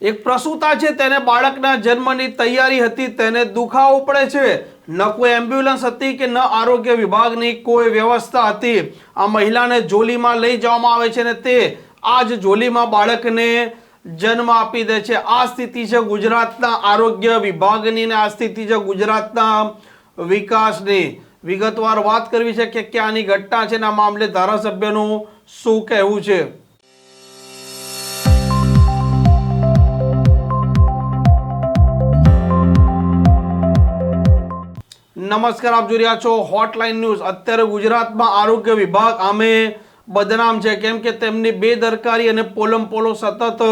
એક પ્રસૂતા છે, તેને બાળકના જન્મની તૈયારી હતી, તેને દુખાવો પડે છે. ન કોઈ એમ્બ્યુલન્સ હતી કે ન આરોગ્ય વિભાગની કોઈ વ્યવસ્થા હતી. આ મહિલાને જોલીમાં લઈ જવામાં આવે છે ને તે આ જ જોલીમાં બાળકને જન્મ આપી દે છે. આ સ્થિતિ છે ગુજરાતના આરોગ્ય વિભાગની ને આ સ્થિતિ છે ગુજરાતના વિકાસની. વિગતવાર વાત કરવી છે કે ક્યાંની ઘટના છે ને આ મામલે ધારાસભ્યનું શું કહેવું છે? નમસ્કાર, આપ જોઈ રહ્યા છો હોટલાઇન ન્યૂઝ અત્યારે ગુજરાતમાં આરોગ્ય વિભાગ આમે બદનામ છે. કેમ કે તેમની બેદરકારી અને પોલમ પોલો સતત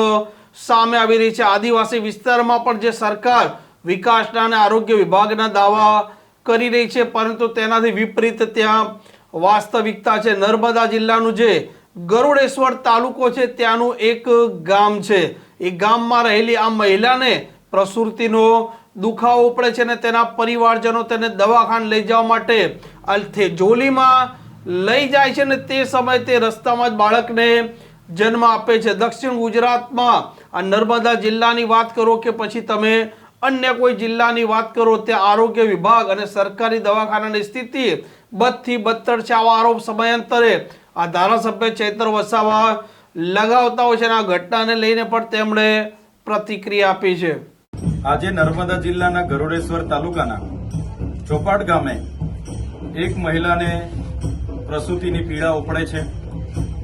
સામે આવી રહી છે. આદિવાસી વિસ્તારમાં પણ જે સરકાર વિકાસના અને આરોગ્ય વિભાગના દાવા કરી રહી છે, પરંતુ તેનાથી વિપરીત ત્યાં વાસ્તવિકતા છે. નર્મદા જિલ્લાનું જે ગરુડેશ્વર તાલુકો છે, ત્યાંનું એક ગામ છે. એ ગામમાં રહેલી આ મહિલાને પ્રસૂતિનો દુખાવો પડે છે ને તેના પરિવારજનો તેને દવાખાને લઈ જવા માટે આ જોલીમાં લઈ જાય છે ને તે સમયે તે રસ્તામાં જ બાળકને જન્મ આપે છે. દક્ષિણ ગુજરાતમાં આ નર્મદા જિલ્લાની વાત કરો કે પછી તમે અન્ય કોઈ જિલ્લાની વાત કરો, ત્યાં આરોગ્ય વિભાગ અને સરકારી દવાખાનાની સ્થિતિ બદથી બદતર છે. આવા આરોપ સમયાંતરે આ ધારાસભ્ય ચૈતર વસાવા લગાવતા હોય છે અને આ ઘટનાને લઈને પણ તેમણે પ્રતિક્રિયા આપી છે. આજે નર્મદા જિલ્લાના ગરોડેશ્વર તાલુકાના ચોપાટ ગામે એક મહિલાને પ્રસૂતિની પીડા ઉપડે છે.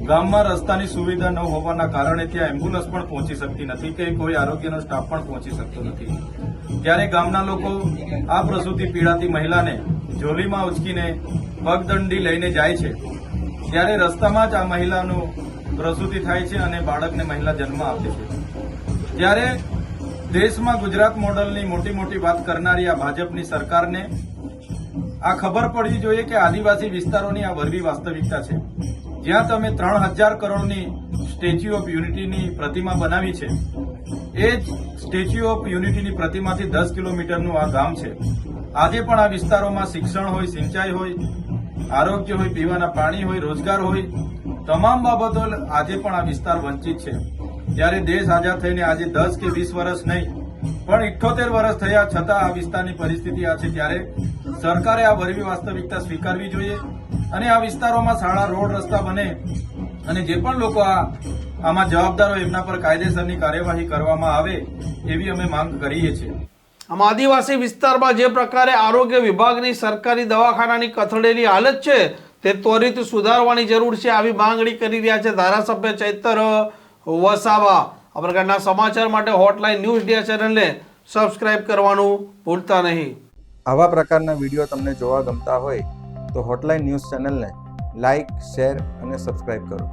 ગામમાં રસ્તાની સુવિધા ન હોવાના કારણે ત્યાં એમ્બ્યુલન્સ પણ પહોંચી શકતી નથી કે કોઈ આરોગ્યનો સ્ટાફ પણ પહોંચી શકતો નથી. ત્યારે ગામના લોકો આ પ્રસૂતિ પીડાતી મહિલાને જોલીમાં ઉચકીને પગદંડી લઈને જાય છે. ત્યારે રસ્તામાં જ આ મહિલાનું પ્રસૂતિ થાય છે અને બાળકને મહિલા જન્મ આપે છે. ત્યારે દેશમાં ગુજરાત મોડલની મોટી મોટી વાત કરનારી આ ભાજપની સરકારને આ ખબર પડવી જોઈએ કે આદિવાસી વિસ્તારોની આ વરવી વાસ્તવિકતા છે. જ્યાં તમે ત્રણ હજાર કરોડની સ્ટેચ્યુ ઓફ યુનિટીની પ્રતિમા બનાવી છે, એ જ સ્ટેચ્યુ ઓફ યુનિટીની પ્રતિમાથી દસ કિલોમીટરનું આ ગામ છે. આજે પણ આ વિસ્તારોમાં શિક્ષણ હોય, સિંચાઈ હોય, આરોગ્ય હોય, પીવાના પાણી હોય, રોજગાર હોય, તમામ બાબતો આજે પણ આ વિસ્તાર વંચિત છે. ત્યારે દેશ આઝાદ થઈને આજે દસ કે વીસ વર્ષ નહીં, પણ ઇઠ્ઠોતેર વર્ષ થયા છતાં આ વિસ્તારની પરિસ્થિતિ આ છે ત્યારે સરકારે આ વરવી વાસ્તવિકતા સ્વીકારવી જોઈએ અને આ વિસ્તારોમાં શાળા, રોડ, રસ્તા બને અને જે પણ લોકો આ, આમાં જવાબદાર હોય એમના પર કાયદેસરની કાર્યવાહી કરવામાં આવે એવી અમે માંગ કરીએ છીએ. આમ આદિવાસી વિસ્તારમાં જે પ્રકારે આરોગ્ય વિભાગની સરકારી દવાખાનાની કથળેલી હાલત છે, તે ત્વરિત સુધારવાની જરૂર છે, આવી માંગણી કરી રહ્યા છે ધારાસભ્ય ચૈતર વસાવા. આ પ્રકારના સમાચાર માટે હોટલાઇન ન્યૂઝ ઇન્ડિયા ચેનલને સબસ્ક્રાઇબ કરવાનું ભૂલતા નહીં. આવા પ્રકારના વીડિયો તમને જોવા ગમતા હોય તો હોટલાઇન ન્યૂઝ ચેનલને લાઇક શેર અને સબસ્ક્રાઇબ કરો.